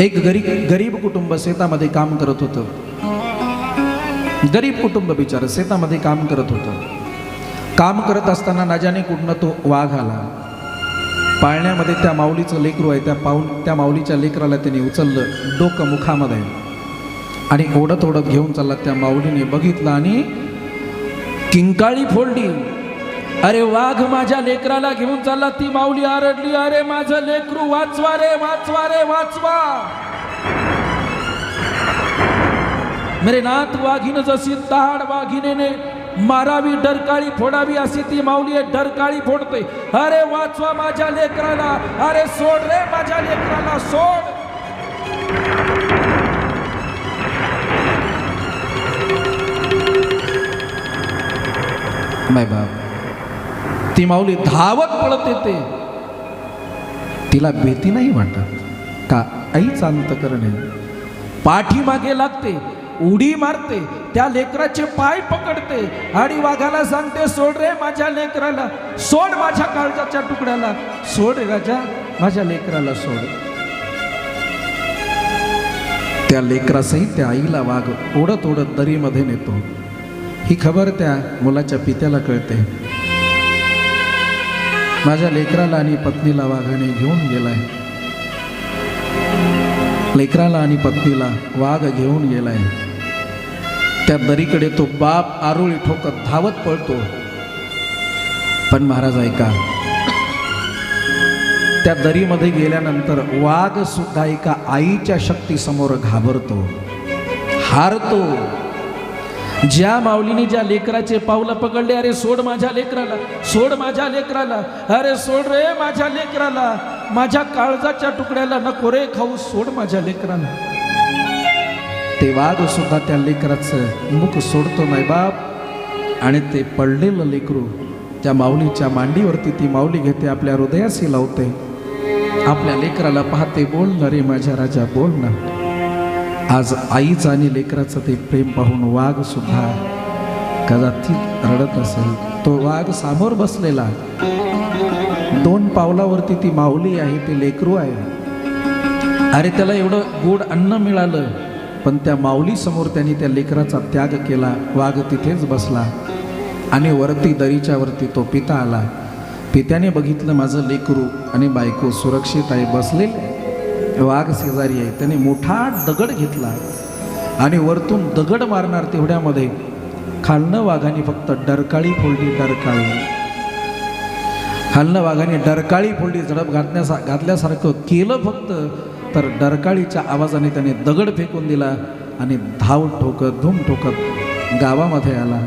एक गरीब गरीब कुटुंब शेतामध्ये काम करत होतं. गरीब कुटुंब बिचार शेतामध्ये काम करत होतं. काम करत असताना नाजाने कुठनं तो वाघ आला. पाळण्यामध्ये त्या माऊलीचं लेकरू आहे त्या पाऊल त्या माऊलीच्या लेकराला त्याने उचललं डोकं मुखामध्ये. आणि ओढत ओढत घेऊन चालला त्या माऊलीने बघितलं आणि किंकाळी फोडली. अरे वाघ माझ्या लेकराला घेऊन चालला ती माऊली आरडली अरे माझं लेकरू वाचवा रे वाचवा रे वाचवा. मेरे नाथ वाघिन जशी दहाड वाघिनेने मारावी डरकाळी फोडावी अशी ती माऊली आहे डरकाळी फोडते. अरे वाचवा माझ्या लेकराला अरे सोड रे माझ्या लेकराला सोड. माय बाप. ती माऊली धावत पळत येते. तिला भीती नाही वाटत का आईच करणे? पाठीमागे लागते उडी मारते त्या लेकराचे पाय पकडते आणि वाघाला सांगते सोड रे माझ्या लेकराला सोड माझ्या काळजाच्या तुकड्याला सोड राजा माझ्या लेकराला सोड. त्या लेकरासही त्या आईला वाघ ओढत ओढत दरीमध्ये नेतो. ही खबर त्या मुलाच्या पित्याला कळते. माझ्या लेकराला आणि पत्नीला वाघाने घेऊन गेलाय. लेकराला आणि पत्नीला वाघ घेऊन गेलाय. त्या दरीकडे तो बाप आरुळी ठोकत धावत पळतो. पण महाराज ऐका. त्या दरीमध्ये गेल्यानंतर वाघ सुद्धा एका आईच्या शक्तीसमोर घाबरतो हारतो ज्या माऊलीने ज्या लेकराचे पावलं पकडले अरे सोड माझ्या लेकराला सोड माझ्या लेकराला अरे सोड रे माझ्या लेकराला माझ्या काळजाच्या तुकड्याला नको रे खाऊ सोड माझ्या लेकराला. ते वाद सुद्धा त्या लेकराचं मुख सोडतो नाही बाप. आणि ते पडलेलं लेकरू त्या माऊलीच्या मांडीवरती ती माऊली घेते आपल्या हृदयाशी लावते. आपल्या लेकराला पाहते बोल ना रे माझ्या राजा बोल ना. आज आईचं आणि लेकराचं ते प्रेम पाहून वाघ सुद्धा कदाचित रडत असेल. तो वाघ सामोर बसलेला. दोन पावलावरती ती माऊली आहे ती लेकरू आहे. अरे त्याला एवढं गोड अन्न मिळालं. पण त्या माऊली समोर त्यांनी त्या लेकराचा त्याग केला. वाघ तिथेच बसला. आणि वरती दरीच्या वरती तो पिता आला. पित्याने बघितलं माझं लेकरू आणि बायको सुरक्षित आहे बसलेले. वाघ शेजारी आहे. त्याने मोठा दगड घेतला आणि वरतून दगड मारणार तेवढ्यामध्ये खालनं वाघाने फक्त डरकाळी फोडली डरकाळी. खालनं वाघाने डरकाळी फोडली झडप घातण्यासा घातल्यासारखं केलं फक्त तर डरकाळीच्या आवाजाने त्याने दगड फेकून दिला आणि धाव ठोकत धूम ठोकत गावामध्ये आला.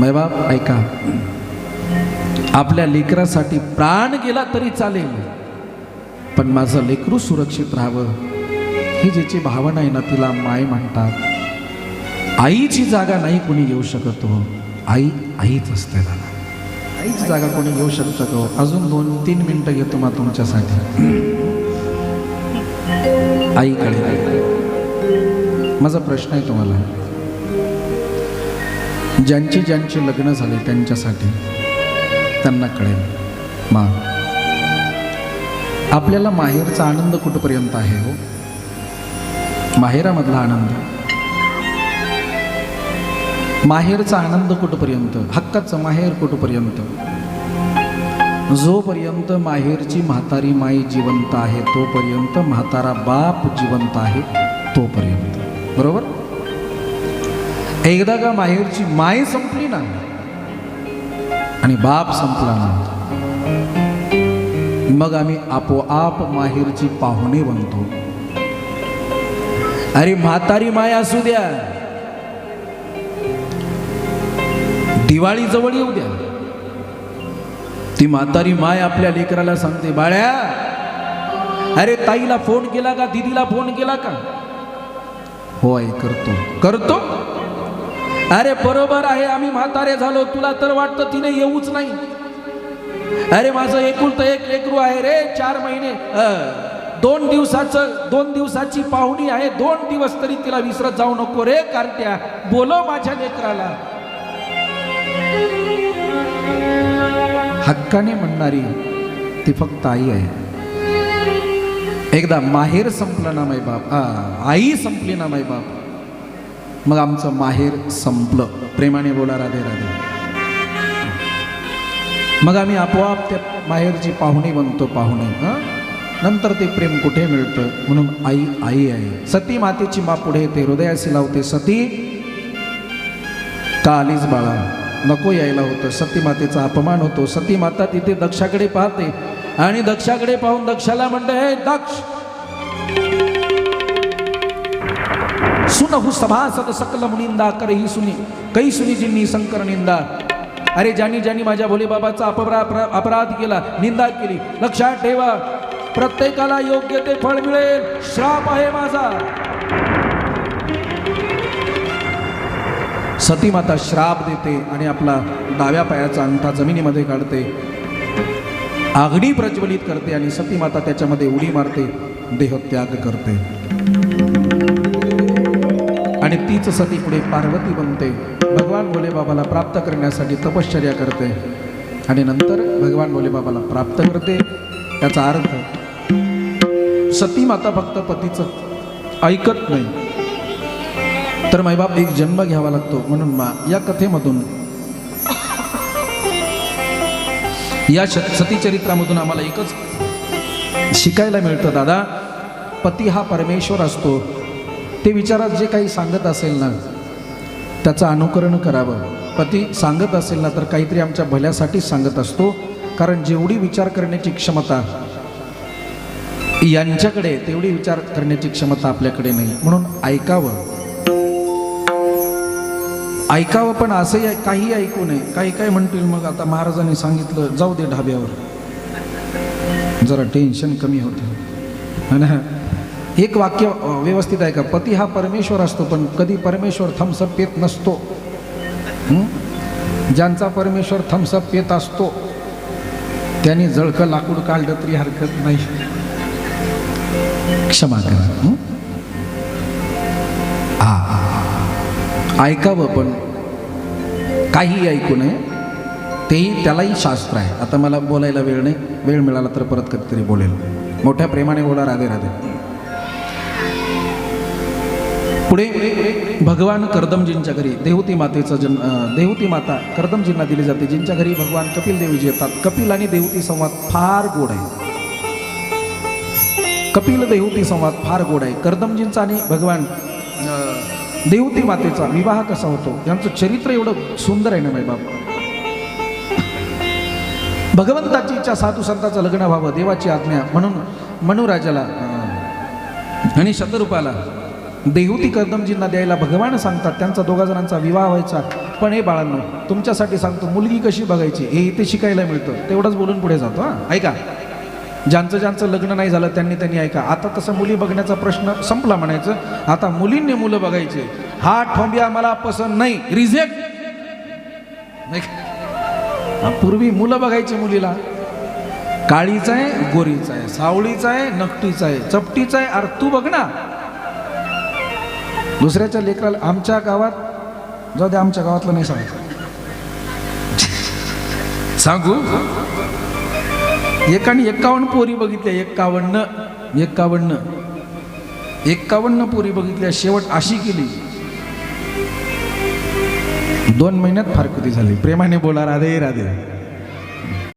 मैबाप ऐका. आपल्या लेकरासाठी प्राण गेला तरी चालेल. पण माझं लेकरू सुरक्षित राहावं. ही ज्याची भावना आहे ना तिला माय म्हणतात. आईची जागा नाही कोणी घेऊ शकत हो. आई आईच असते दादा आईची जागा कोणी घेऊ शकतं हो? अजून दोन तीन मिनटं घेतो मग तुमच्यासाठी. आईकडे. माझा प्रश्न आहे तुम्हाला. ज्यांची ज्यांची लग्न झाले त्यांच्यासाठी त्यांना कळेल. मा आपल्याला माहेरचा आनंद कुठपर्यंत आहे हो? माहेरामधला आनंद. माहेरचा आनंद कुठपर्यंत? हक्काचं माहेर कुठपर्यंत? जोपर्यंत माहेरची म्हातारी माई जिवंत आहे तोपर्यंत म्हातारा बाप जिवंत आहे तोपर्यंत. बरोबर? एकदा का माहेरची माय संपली ना आणि बाप संपला ना मग आम्ही आपोआप माहेरची पाहुणे बनतो. अरे म्हातारी माय असू द्या. दिवाळी जवळ येऊ द्या. ती म्हातारी माय आपल्या लेकराला सांगते बाळ्या अरे ताईला फोन केला का? दिदीला फोन केला का? हो आई करतो. करतो? अरे बरोबर आहे आम्ही म्हातारे झालो. तुला तर वाटतं तिने येऊच नाही. अरे माझं एकुलतं एक लेकरू आहे रे चार महिने. दोन दिवसाचं दोन दिवसाची पाहुणी आहे दोन दिवस तरी तिला विसरत जाऊ नको रे कार्ट्या. बोलो माझ्या लेकराला. हक्काने म्हणणारी ती फक्त आई आहे. एकदा माहेर संपलं ना माई बाप. आ, आई संपली ना माई बाप. मग आमचं माहेर संपलं. प्रेमाने बोला राधे राधे. मग आम्ही आपोआप त्या माहेरची पाहुणी बनतो पाहुणे हां? नंतर ते प्रेम कुठे मिळतं? म्हणून आई आई आहे. सती मातेची मा पुढे येते हृदयाशी लावते सती का आलीच बाळा? नको यायला होतं. सती मातेचा अपमान होतो. सती माता तिथे दक्षाकडे पाहते आणि दक्षाकडे पाहून दक्षाला म्हणते हे दक्ष! सुनहु सभासद सकल मुनिंदा कर ही सुनी कै सुनी जिन्नी शंकर निंदा अरे ज्यांनी ज्यांनी माझ्या भोलेबाबाचा अपरा अपराध केला निंदा केली लक्षात ठेवा. प्रत्येकाला योग्य ते फळ मिळेल. श्राप आहे माझा. सती माता श्राप देते आणि आपला डाव्या पायाचा अंगठा जमिनीमध्ये काढते. आगडी प्रज्वलित करते आणि सती माता त्याच्यामध्ये उडी मारते देहत्याग करते. आणि तीच सती पुढे पार्वती बनते. भगवान भोलेबाबाला प्राप्त करण्यासाठी तपश्चर्या करते. आणि नंतर भगवान भोलेबाबाला प्राप्त करते. त्याचा अर्थ सती माता फक्त पतीचं ऐकत नाही. तर माईबाप एक जन्म घ्यावा लागतो. म्हणून मा या कथेमधून या सती सतीचरित्रामधून आम्हाला एकच शिकायला मिळतं दादा पती हा परमेश्वर असतो. ते विचारात जे काही सांगत असेल ना त्याचं अनुकरण करावं. पती सांगत असेल ना तर काहीतरी आमच्या भल्यासाठीच सांगत असतो. कारण जेवढी विचार करण्याची क्षमता यांच्याकडे तेवढी विचार करण्याची क्षमता आपल्याकडे नाही. म्हणून ऐकावं. ऐकावं पण असंही ऐ- काही ऐकू नये. काही काय म्हणतील मग? आता महाराजांनी सांगितलं जाऊ दे ढाब्यावर. जरा टेन्शन कमी होतं. ना? एक वाक्य व्यवस्थित आहे का? पती हा परमेश्वर असतो पण कधी परमेश्वर थम्सअप पेत नसतो. ज्यांचा परमेश्वर थम्सअप पेत असतो त्यांनी जळकं लाकूड काढलं तरी हरकत नाही. क्षमा करा. हा? ऐकावं पण. काही ऐकू नये. तेही त्यालाही शास्त्र आहे. आता मला बोलायला वेळ नाही. वेळ मिळाला तर परत कधीतरी बोलेल. मोठ्या प्रेमाने बोला. राधे राधे. पुढे भगवान कर्दमजींच्या घरी देवती मातेचं जन्म देवती माता कर्दमजींना दिली जाते जिंच्या घरी भगवान कपिल देवीजी येतात. कपिल आणि देवती संवाद फार गोड आहे. कपिल देवती संवाद फार गोड आहे. कर्दमजींचा आणि भगवान देवती मातेचा विवाह कसा होतो यांचं चरित्र एवढं सुंदर आहे ना माय बाबा भगवंताची इच्छा साधू संताचं लग्न व्हावं देवाची आज्ञा म्हणून मनुराजाला आणि शतरूपाला देहूती कदमजींना द्यायला भगवान सांगतात त्यांचा दोघा जणांचा विवाह व्हायचा. पण हे बाळांनो तुमच्यासाठी सांगतो मुलगी कशी बघायची? हे इथे शिकायला मिळतं. तेवढंच बोलून पुढे जातो हां. ऐका. ज्यांचं ज्यांचं लग्न नाही झालं त्यांनी त्यांनी ऐका. आता तसं मुली बघण्याचा प्रश्न संपला म्हणायचं. आता मुलींनी मुलं बघायचे. हा ठोंबिया मला पसंत नाही. रिजेक्ट नाही पूर्वी मुलं बघायची मुलीला. काळीचा आहे गोरीचा आहे सावळीचा आहे नकटीचा आहे चपटीचा आहे. अरे तू बघ ना. दुसऱ्याच्या लेकराला आमच्या गावात जाऊ दे आमच्या गावातलं नाही सांगायचं सांगू? एकाने एक्कावन्न पोरी बघितल्या एक्कावन्न एक्कावन्न एक्कावन्न पोरी बघितल्या शेवट अशी केली. दोन महिन्यात फार कधी झाली. प्रेमाने बोला राधे राधे.